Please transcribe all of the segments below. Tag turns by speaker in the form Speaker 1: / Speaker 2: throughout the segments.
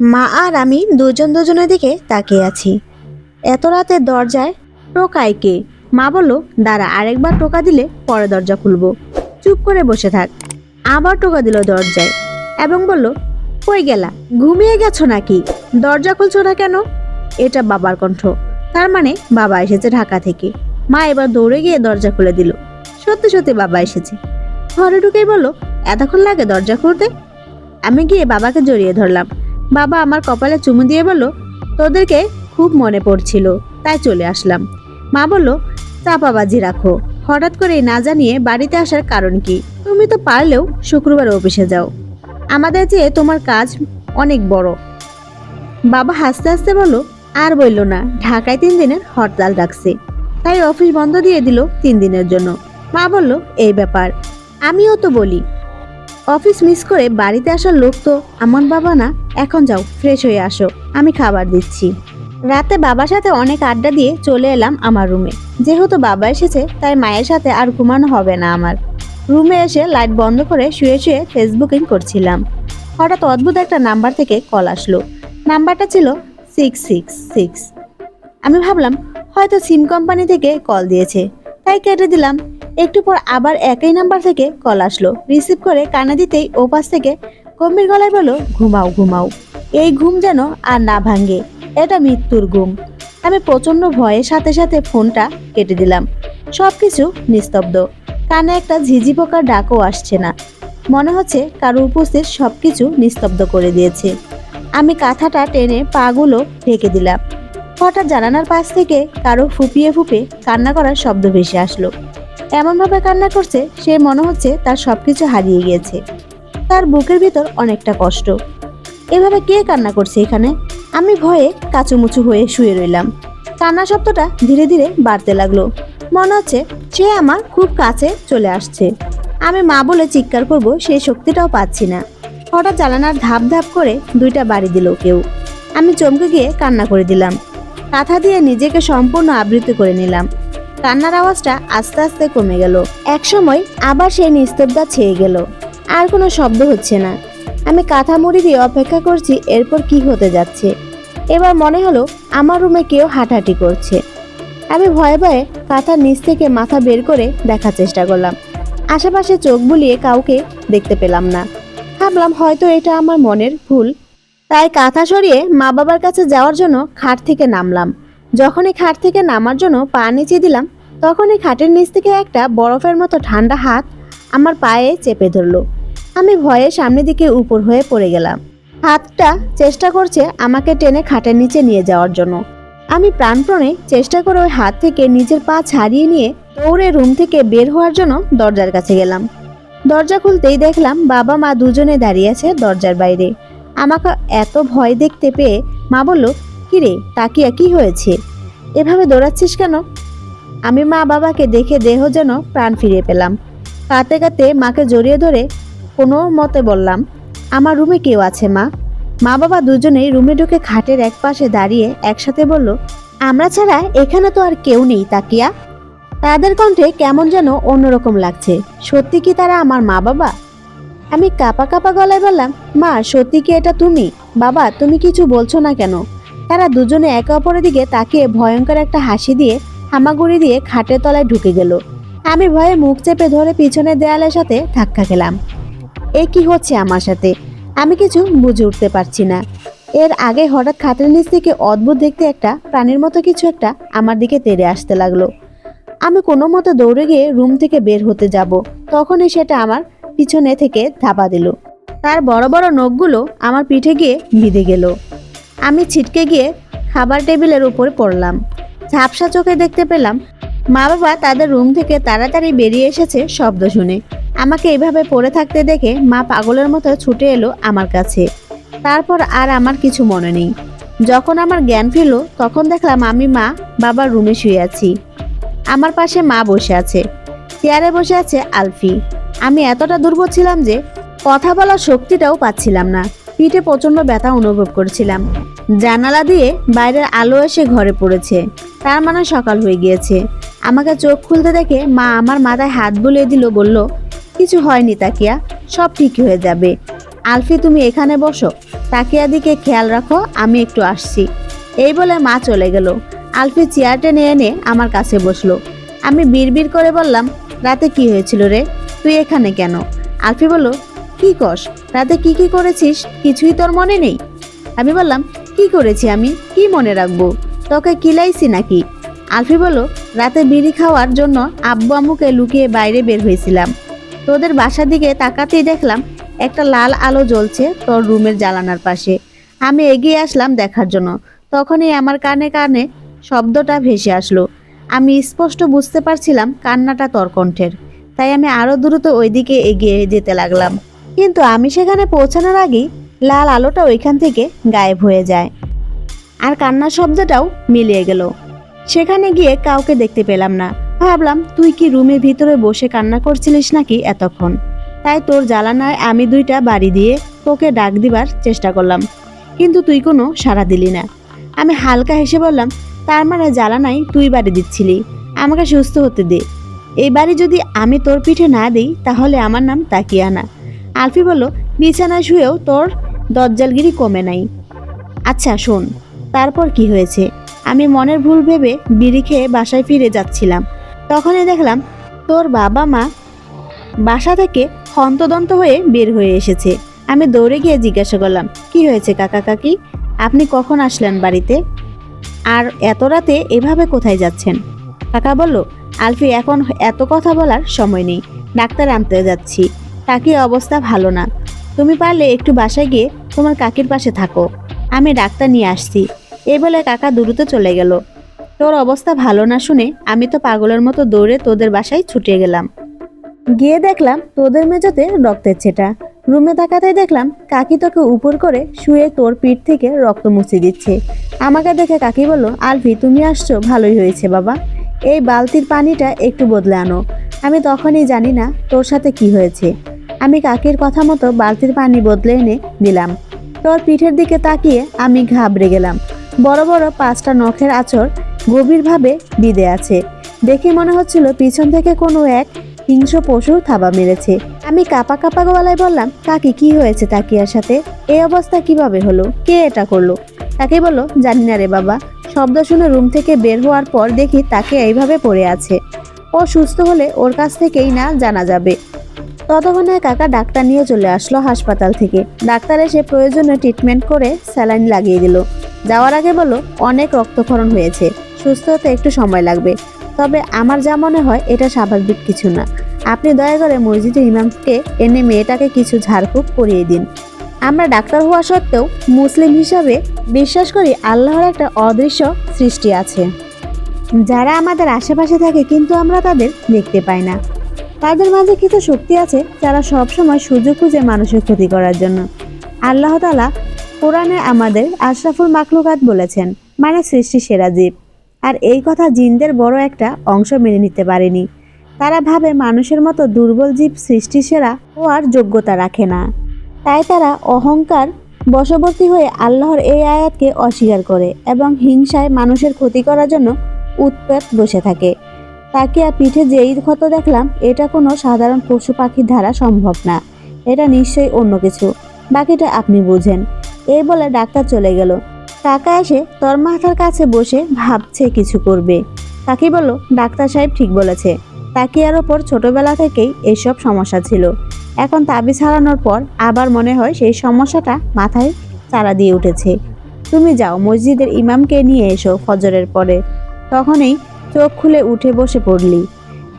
Speaker 1: মা আর আমি দুজন দুজনের দিকে তাকিয়ে আছি। এত রাতে দরজায় টোকায় কে? মা বলল, দাঁড়া, আরেকবার টোকা দিলে পরে দরজা খুলবো। চুপ করে বসে থাক। আবার টোকা দিল দরজায় এবং বলল, কই গেলা, ঘুমিয়ে গেছো নাকি? দরজা খুলছো না কেন? এটা বাবার কণ্ঠ। তার মানে বাবা এসেছে ঢাকা থেকে। মা এবার দৌড়ে গিয়ে দরজা খুলে দিল। সত্যি সত্যি বাবা এসেছে। ঘরে ঢুকেই বলল, এতক্ষণ লাগে দরজা খুলতে? আমি গিয়ে বাবাকে জড়িয়ে ধরলাম। বাবা আমার কপালে চুমু দিয়ে বলল, তোদেরকে খুব মনে পড়ছিল, তাই চলে আসলাম। মা বলল, চাপাবাজি রাখো। হঠাৎ করে না জানিয়ে বাড়িতে আসার কারণ কি? তুমি তো পারলেও শুক্রবার অফিসে যাও। আমাদের চেয়ে তোমার কাজ অনেক বড়। বাবা হাসতে হাসতে বলল, আর বলল না, ঢাকায় তিন দিনের হরতাল রাখছে তাই অফিস বন্ধ দিয়ে দিল তিন দিনের জন্য। মা বলল, এই ব্যাপার। আমিও তো বলি অফিস মিস করে বাড়িতে আসার লোক তো আমার বাবা না। এখন যাও ফ্রেশ হয়ে আসো। আমি খাবার দিচ্ছি। রাতে বাবার সাথে অনেক আড্ডা দিয়ে চলে এলাম আমার রুমে। যেহেতু বাবা এসেছে, তাই মায়ের সাথে আর ঘুমানো হবে না আমার। রুমে এসে লাইট বন্ধ করে শুয়ে শুয়ে ফেসবুকিং করছিলাম। হঠাৎ অদ্ভুত একটা নাম্বার থেকে কল আসলো। নাম্বারটা ছিল সিক্স সিক্স সিক্স আমি ভাবলাম, হয়তো সিম কোম্পানি থেকে কল দিয়েছে। তাই কেটে দিলাম। একটু পর আবার একই নাম্বার থেকে কল আসলো। রিসিভ করে কানে দিতেই ও পাশ থেকে গম্ভীর গলায় বলো ঘুমাও ঘুমাও। এই ঘুম যেন আর না ভাঙ্গে এটা মৃত্যুর ঘুম। আমি প্রচণ্ড ভয়ের সাথে সাথে ফোনটা কেটে দিলাম। সব কিছু নিস্তব্ধ। কানে একটা ঝিঝি পোকার ডাকও আসছে না। মনে হচ্ছে কারও উপস্থিত সব কিছু নিস্তব্ধ করে দিয়েছে। আমি কাঁথাটা টেনে পাগুলো ঢেকে দিলাম। হঠাৎ জানালার পাশ থেকে কারও ফুপিয়ে ফুপে কান্না করার শব্দ ভেসে আসলো। এমনভাবে কান্না করছে সে মনে হচ্ছে তার সবকিছু হারিয়ে গিয়েছে। তার বুকের ভিতর অনেকটা কষ্ট। এভাবে কে কান্না করছে এখানে? আমি ভয়ে কাচুমুচু হয়ে শুয়ে রইলাম। কান্না শব্দটা ধীরে ধীরে বাড়তে লাগল। মনে হচ্ছে সে আমার খুব কাছে চলে আসছে। আমি মা বলে চিৎকার করব সেই শক্তিটাও পাচ্ছি না। হঠাৎ জানানার ধাপ ধাপ করে দুইটা বাড়ি দিল কেউ। আমি চমকে গিয়ে কান্না করে দিলাম। কাঁথা দিয়ে নিজেকে সম্পূর্ণ আবৃত করে নিলাম। কান্নার আওয়াজটা আস্তে আস্তে কমে গেল। একসময় আবার সেই নিস্তব্ধা ছেয়ে গেল। আর কোনো শব্দ হচ্ছে না। আমি কাঁথা মুড়ি দিয়ে অপেক্ষা করছি এরপর কি হতে যাচ্ছে। এবার মনে হলো আমার রুমে কেউ হাঁটাহাঁটি করছে। আমি ভয়ে ভয়ে কাঁথার নিচ থেকে মাথা বের করে দেখার চেষ্টা করলাম। আশেপাশে চোখ বুলিয়ে কাউকে দেখতে পেলাম না। ভাবলাম হয়তো এটা আমার মনের ভুল। তাই কাঁথা সরিয়ে মা বাবার কাছে যাওয়ার জন্য খাট থেকে নামলাম। যখনই খাট থেকে নামার জন্য পা নিচে দিলাম তখনই খাটের নিচ থেকে একটা বরফের মতো ঠান্ডা হাত আমার পায়ে চেপে ধরলো। আমি ভয়ে সামনের দিকে উপর হয়ে পড়ে গেলাম। হাতটা চেষ্টা করছে আমাকে টেনে খাটের নিচে নিয়ে যাওয়ার জন্য। আমি প্রাণপণে চেষ্টা করে ওই হাত থেকে নিজের পা ছাড়িয়ে নিয়ে দৌড়ে রুম থেকে বের হওয়ার জন্য দরজার কাছে গেলাম। দরজা খুলতেই দেখলাম বাবা মা দুজনে দাঁড়িয়ে আছে দরজার বাইরে। আমাকে এত ভয় দেখতে পেয়ে মা বলল, কিরে, তাকিয়া কি হয়েছে? এভাবে দৌড়াচ্ছিস কেন? আমি মা বাবাকে দেখে দেহ যেন প্রাণ ফিরে পেলাম। কাঁদতে কাঁদতে মাকে জড়িয়ে ধরে কোনো মতে বললাম, আমার রুমে কেউ আছে, মা? মা বাবা দুজনেই রুমে ঢুকে খাটের এক পাশে দাঁড়িয়ে একসাথে বলল, আমরা ছাড়া এখানে তো আর কেউ নেই, তাকিয়া। তাদের কণ্ঠে কেমন যেন অন্যরকম লাগছে। সত্যি কি তারা আমার মা বাবা? আমি কাপা কাপা গলায় বললাম, মা, সত্যি কি এটা তুমি? বাবা, তুমি কিছু বলছো না কেন? তারা দুজনে একে অপরের দিকে তাকিয়ে ভয়ঙ্কর একটা হাসি দিয়ে হামাগুড়ি দিয়ে খাটের তলায় ঢুকে গেল। আমি ভয়ে মুখ চেপে ধরে পিছনের দেয়ালের সাথে ধাক্কা খেলাম। এ কি হচ্ছে আমার সাথে? আমি কিছু বুঝে উঠতে পারছি না। এর আগে হঠাৎ খাটের নিচ থেকে অদ্ভুত দেখতে একটা প্রাণীর মতো কিছু একটা আমার দিকে তেড়ে আসতে লাগল। আমি কোনো মতো দৌড়ে গিয়ে রুম থেকে বের হতে যাব। তখনই সেটা আমার পিছনে থেকে ধাপা দিল। তার বড় বড় নখগুলো আমার পিঠে গিয়ে বিঁধে গেল। আমি ছিটকে গিয়ে খাবার টেবিলের উপরে পড়লাম। ঝাপসা চোখে দেখতে পেলাম মা বাবা তাদের রুম থেকে তাড়াতাড়ি বেরিয়ে এসেছে শব্দ শুনে। আমাকে এভাবে পড়ে থাকতে দেখে মা পাগলের মতো ছুটে এলো আমার কাছে। তারপর আর আমার কিছু মনে নেই। যখন আমার জ্ঞান ফিরল, তখন দেখলাম আমি মা, বাবার রুমে শুয়ে আছি। আমার পাশে মা বসে আছে। চেয়ারে বসে আছে আলফি। আমি এতটা দুর্বল ছিলাম যে কথা বলার শক্তিটাও পাচ্ছিলাম না। পিঠে প্রচণ্ড ব্যথা অনুভব করছিলাম। জানালা দিয়ে বাইরের আলো এসে ঘরে পড়েছে। তার মানে সকাল হয়ে গিয়েছে। আমাকে চোখ খুলতে দেখে মা আমার মাথায় হাত বুলিয়ে দিল, বলল, কিছু হয়নি তাকিয়া, সব ঠিক হয়ে যাবে। আলফি, তুমি এখানে বসো। তাকিয়া দিকে খেয়াল রাখো, আমি একটু আসছি। এই বলে মা চলে গেল। আলফি চেয়ার টেনে এনে আমার কাছে বসল। আমি বিড়বিড় করে বললাম, রাতে কি হয়েছিল রে? তুই এখানে কেন? আলফি বলল, কি কস? রাতে কি কি করেছিস? কিছুই তোর মনে নেই? আমি বললাম, কি করেছি আমি? কি মনে রাখব? তোকে কিলাইছি নাকি? আলফি বলো রাতে বিড়ি খাওয়ার জন্য আব্বু আম্মুকে লুকিয়ে বাইরে বের হয়েছিলাম। তোদের বাসার দিকে তাকাতেই দেখলাম একটা লাল আলো জ্বলছে তোর রুমের জানালার পাশে। আমি এগিয়ে আসলাম দেখার জন্য। তখনই আমার কানে কানে শব্দটা ভেসে আসলো। আমি স্পষ্ট বুঝতে পারছিলাম কান্নাটা তোর কণ্ঠের। তাই আমি আরও দ্রুত ওইদিকে এগিয়ে যেতে লাগলাম। কিন্তু আমি সেখানে পৌঁছানোর আগেই লাল আলোটা ওইখান থেকে গায়েব হয়ে যায়। আর কান্নার শব্দটাও মিলিয়ে গেল। সেখানে গিয়ে কাউকে দেখতে পেলাম না। ভাবলাম, তুই কি রুমের ভিতরে বসে কান্না করছিলিস নাকি এতক্ষণ? তাই তোর জ্বালানায় আমি দুইটা বাড়ি দিয়ে তোকে ডাক দিবার চেষ্টা করলাম। কিন্তু তুই কোনো সাড়া দিলি না। আমি হালকা হেসে বললাম, তার মানে জ্বালানাই তুই বাড়ি দিচ্ছিলি। আমাকে সুস্থ হতে দে। এই বাড়ি যদি আমি তোর পিঠে না দিই, তাহলে আমার নাম তাকিয়ানা। আলফি বলল, বিছানায় শুয়েও তোর দজ্জালগিরি কমে নাই। আচ্ছা শোন, তারপর কি হয়েছে? আমি মনের ভুল ভেবে বিড়ি খেয়ে বাসায় ফিরে যাচ্ছিলাম। তখনই দেখলাম তোর বাবা মা বাসা থেকে হন্তদন্ত হয়ে বের হয়ে এসেছে। আমি দৌড়ে গিয়ে জিজ্ঞাসা করলাম, কি হয়েছে কাকা কাকি? আপনি কখন আসলেন বাড়িতে? আর এত রাতে এভাবে কোথায় যাচ্ছেন? কাকা বলল, আলফি, এখন এত কথা বলার সময় নেই। ডাক্তার আনতে যাচ্ছি। কাকি অবস্থা ভালো না। তুমি পারলে একটু বাসায় গিয়ে তোমার কাকির পাশে থাকো। আমি ডাক্তার নিয়ে আসছি। এই বলে কাকা দ্রুত চলে গেল। তোর অবস্থা ভালো না শুনে আমি তো পাগলের মতো দৌড়ে তোদের বাসায় ছুটে গেলাম। গিয়ে দেখলাম তোদের মেঝেতে রক্তের ছেটা। রুমে তাকাতে দেখলাম কাকি তোকে উপর করে শুয়ে তোর পিঠ থেকে রক্ত মুছে দিচ্ছে। আমাকে দেখে কাকি বলল আলফি তুমি আসছো? ভালোই হয়েছে বাবা। এই বালতির পানিটা একটু বদলে আনো। আমি তখনই জানি না তোর সাথে কি হয়েছে। আমি কাকির কথা মতো বালতির পানি বদলে এনে দিলাম তোর পিঠের দিকে তাকিয়ে আমি ঘাবড়ে গেলাম। বড় বড় পাঁচটা নখের আঁচড় গভীরভাবে বিঁধে আছে। দেখে মনে হচ্ছিল পিছন থেকে কোনো এক হিংস্র পশু থাবা মেরেছে। আমি কাপা কাপা গলায় বললাম, কাকি, কি হয়েছে তাকিয়ার সাথে? এই অবস্থা কীভাবে হলো? কে এটা করল? তাকে বলল, জানি না রে বাবা। শব্দ শুনে রুম থেকে বের হওয়ার পর দেখি তাকে এইভাবে পড়ে আছে। ও সুস্থ হলে ওর কাছ থেকেই না জানা যাবে। ততক্ষণে কাকা ডাক্তার নিয়ে চলে আসলো হাসপাতাল থেকে। ডাক্তার এসে প্রয়োজনে ট্রিটমেন্ট করে স্যালাইন লাগিয়ে দিল। যাওয়ার আগে বলল অনেক রক্তক্ষরণ হয়েছে। সুস্থ হতে একটু সময় লাগবে। তবে আমার যা মনে হয়, এটা স্বাভাবিক কিছু না। আপনি দয়া করে মসজিদের ইমামকে এনে মেয়েটাকে কিছু ঝাড়ফুঁক করিয়ে দিন। আমরা ডাক্তার হওয়া সত্ত্বেও মুসলিম হিসাবে বিশ্বাস করি আল্লাহর একটা অদৃশ্য সৃষ্টি আছে। যারা আমাদের আশেপাশে থাকে, কিন্তু আমরা তাদের দেখতে পাই না। তাদের মাঝে কিছু শক্তি আছে যারা সবসময় সুযোগ খুঁজে মানুষের ক্ষতি করার জন্য। আল্লাহ তালা কোরআনে আমাদের আশরাফুল মাকলুকাত বলেছেন মানে সৃষ্টি সেরা জীব। আর এই কথা জিনদের বড় একটা অংশ মেনে নিতে পারেনি। তারা ভাবে মানুষের মতো দুর্বল জীব সৃষ্টি সেরা হওয়ার যোগ্যতা রাখে না। তাই তারা অহংকার, বশবর্তী হয়ে আল্লাহর এই আয়াতকে অস্বীকার করে এবং হিংসায় মানুষের ক্ষতি করার জন্য উৎপেত বসে থাকে। তাকিয়া পিঠে যেই ক্ষত দেখলাম, এটা কোনো সাধারণ পশু পাখির দ্বারা সম্ভব না। এটা নিশ্চয়ই অন্য কিছু। বাকিটা আপনি বুঝেন। এই বলে ডাক্তার চলে গেল। কাকা এসে তোর মাথার কাছে বসে ভাবছে কিছু করবে। কাকি বলল, ডাক্তার সাহেব ঠিক বলেছে। তাকিয়ার ওপর ছোটবেলা থেকেই এইসব সমস্যা ছিল। এখন তাবিজ হারানোর পর আবার মনে হয় সেই সমস্যাটা মাথায় চারা দিয়ে উঠেছে। তুমি যাও, মসজিদের ইমামকে নিয়ে এসো ফজরের পরে। তখনই চোখ খুলে উঠে বসে পড়লি।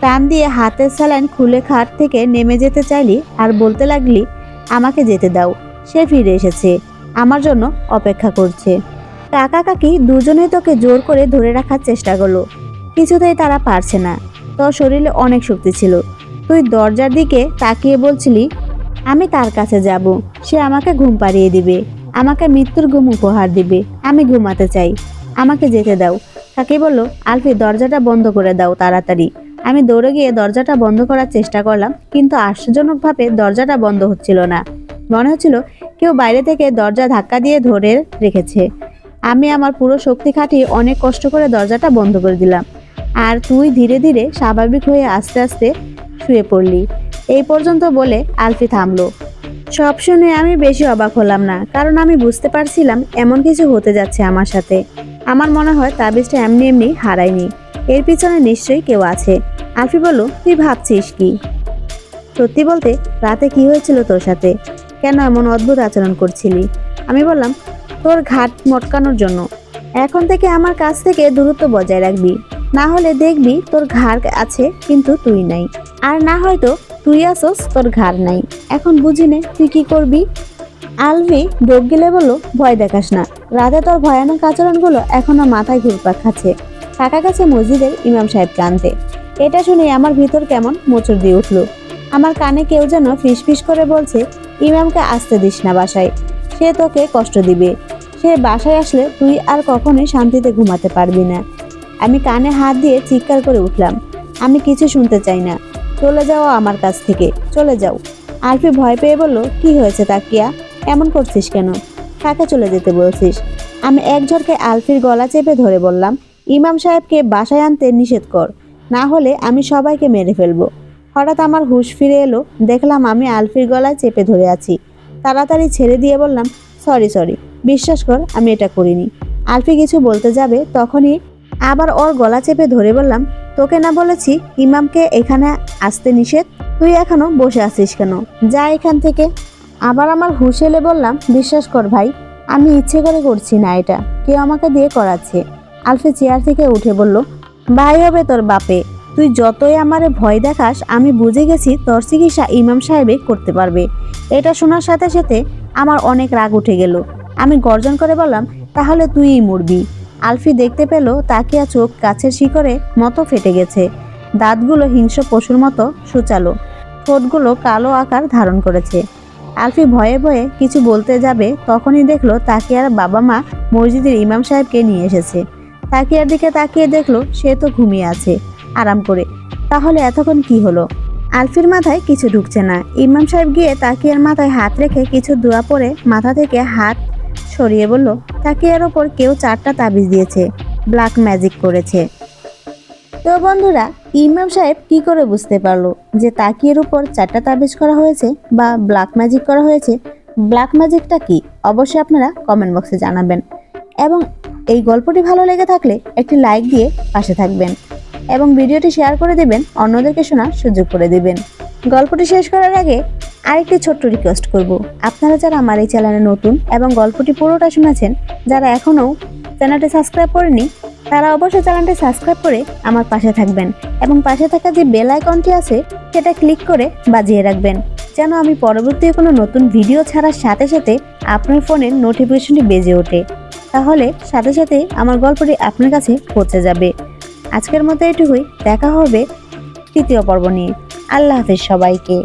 Speaker 1: টান দিয়ে হাতের স্যালাইন খুলে খাট থেকে নেমে যেতে চাইলি আর বলতে লাগলি, আমাকে যেতে দাও, সে ফিরে এসেছে, আমার জন্য অপেক্ষা করছে। কাকা কাকি দুজনেই তোকে জোর করে ধরে রাখার চেষ্টা করল। কিছুতেই তারা পারছে না। তোর শরীরে অনেক শক্তি ছিল। তুই দরজার দিকে তাকিয়ে বলছিলি, আমি তার কাছে যাব, সে আমাকে ঘুম পাড়িয়ে দিবে, আমাকে মৃত্যুর ঘুম উপহার দিবে, আমি ঘুমাতে চাই, আমাকে যেতে দাও। কাকি বলল, আলফি, দরজাটা বন্ধ করে দাও তাড়াতাড়ি। আমি দৌড়ে গিয়ে দরজাটা বন্ধ করার চেষ্টা করলাম, কিন্তু আশ্চর্যজনকভাবে দরজাটা বন্ধ হচ্ছিল না। মনে হচ্ছিল কেউ বাইরে থেকে দরজা ধাক্কা দিয়ে ধরে রেখেছে। আমি আমার পুরো শক্তি খাটিয়ে অনেক কষ্ট করে দরজাটা বন্ধ করে দিলাম। আর তুই ধীরে ধীরে স্বাভাবিক হয়ে আস্তে আস্তে শুয়ে পড়লি। এই পর্যন্ত বলে আলফি থামলো। সব শুনে আমি বেশি অবাক হলাম না, কারণ আমি বুঝতে পারছিলাম এমন কিছু হতে যাচ্ছে আমার সাথে। আমার মনে হয় তাবিজটা এমনি এমনি হারায়নি। এর পিছনে নিশ্চয়ই কেউ আছে। আলফি বলল, তুই ভাবছিস কি? সত্যি বলতে, রাতে কি হয়েছিল তোর সাথে? কেন এমন অদ্ভুত আচরণ করছিলি? আমি বললাম, তোর ঘাট মটকানোর জন্য। এখন থেকে আমার কাছ থেকে দূরত্ব বজায় রাখবি। না হলে দেখবি তোর ঘাড় আছে, কিন্তু তুই নাই। আর না হয়তো তুই আসোস, তোর ঘাড় নাই। এখন বুঝি নে তুই কি করবি? আলভি ডোক গেলে বলল, ভয় দেখাস না। রাতে তোর ভয়ানক আচরণগুলো এখনও মাথায় ঘুরপাক খাচ্ছে। কাকা কাছে মসজিদের ইমাম সাহেবকে আনতে এটা শুনে আমার ভিতর কেমন মোচড় দিয়ে উঠল। আমার কানে কেউ যেন ফিসফিস করে বলছে, ইমামকে আসতে দিস না বাসায়। সে তোকে কষ্ট দিবে। সে বাসায় আসলে তুই আর কখনোই শান্তিতে ঘুমাতে পারবি না। আমি কানে হাত দিয়ে চিৎকার করে উঠলাম, আমি কিছু শুনতে চাই না। চলে যাও আমার কাছ থেকে। চলে যাও। আলফি ভয় পেয়ে বলল, কি হয়েছে তাকিয়া? এমন করছিস কেন? কাকে চলে যেতে বলছিস। আমি এক ঝড়কে আলফির গলা চেপে ধরে বললাম, ইমাম সাহেবকে বাসায় আনতে নিষেধ কর, না হলে আমি সবাইকে মেরে ফেলব। হঠাৎ আমার হুঁশ ফিরে এলো, দেখলাম আমি আলফির গলায় চেপে ধরে আছি। তাড়াতাড়ি ছেড়ে দিয়ে বললাম, সরি সরি, বিশ্বাস কর, আমি এটা করিনি। আলফি কিছু বলতে যাবে তখনই আবার ওর গলা চেপে ধরে বললাম, তোকে না বলেছি ইমামকে এখানে আসতে নিষেধ? তুই এখনও বসে আছিস কেন? যা এখান থেকে। আবার আমার হুঁশ এলে বললাম, বিশ্বাস কর ভাই, আমি ইচ্ছে করে করছি না এটা। কেউ আমাকে দিয়ে করাচ্ছে। আলফি চেয়ার থেকে উঠে বলল, ভাই হবে তোর বাপে। তুই যতই আমারে ভয় দেখাস, আমি বুঝে গেছি তোর চিকিৎসা ইমাম সাহেবে করতে পারবে। এটা শোনার সাথে সাথে আমার অনেক রাগ উঠে গেল। আমি গর্জন করে বললাম, তাহলে তুইই মরবি। আলফি দেখতে পেল তাকিয়া চোখ গাছের শিকড়ে মতো ফেটে গেছে। দাঁতগুলো হিংস্র পশুর মতো সুচালো ঠোঁটগুলো কালো আকার ধারণ করেছে। আলফি ভয়ে ভয়ে কিছু বলতে যাবে, তখনই দেখল তাকিয়ার বাবা মা মসজিদের ইমাম সাহেবকে নিয়ে এসেছে। তাকিয়ার দিকে তাকিয়ে দেখল সে তো ঘুমিয়ে আছে। আরাম করে। তাহলে এতক্ষণ কি হলো? আলফির মাথায় কিছু ঢুকছে না। ইমাম সাহেব গিয়ে তাকিয়ার মাথায় হাত রেখে কিছু দোয়া পরে মাথা থেকে হাত সরিয়ে বলল, তাকিয়ার ওপর কেউ চারটা তাবিজ দিয়েছে। ব্ল্যাক ম্যাজিক করেছে। তো বন্ধুরা ইমাম সাহেব কি করে বুঝতে পারল যে তাকিয়ের উপর চারটা তাবিজ করা হয়েছে বা ব্ল্যাক ম্যাজিক করা হয়েছে? ব্ল্যাক ম্যাজিকটা কি? অবশ্যই আপনারা কমেন্ট বক্সে জানাবেন। এবং এই গল্পটি ভালো লেগে থাকলে একটি লাইক দিয়ে পাশে থাকবেন। এবং ভিডিওটি শেয়ার করে দেবেন, অন্যদেরকে শোনার সুযোগ করে দেবেন। গল্পটি শেষ করার আগে আরেকটি ছোট্ট রিকোয়েস্ট করব। আপনারা যারা আমার এই চ্যানেলে নতুন এবং গল্পটি পুরোটা শুনেছেন, যারা এখনও চ্যানেলটি সাবস্ক্রাইব করেনি তারা অবশ্যই চ্যানেলটি সাবস্ক্রাইব করে আমার পাশে থাকবেন এবং পাশে থাকা যে বেল আইকনটি আছে, সেটা ক্লিক করে বাজিয়ে রাখবেন, যেন আমি পরবর্তী কোনো নতুন ভিডিও ছাড়ার সাথে সাথে আপনার ফোনের নোটিফিকেশনটি বেজে ওঠে। তাহলে সাথে সাথে আমার গল্পটি আপনার কাছে পৌঁছে যাবে। আজকের মতো এটুকুই, দেখা হবে তৃতীয় পর্ব নিয়ে। আল্লাহ হাফেজ সবাইকে।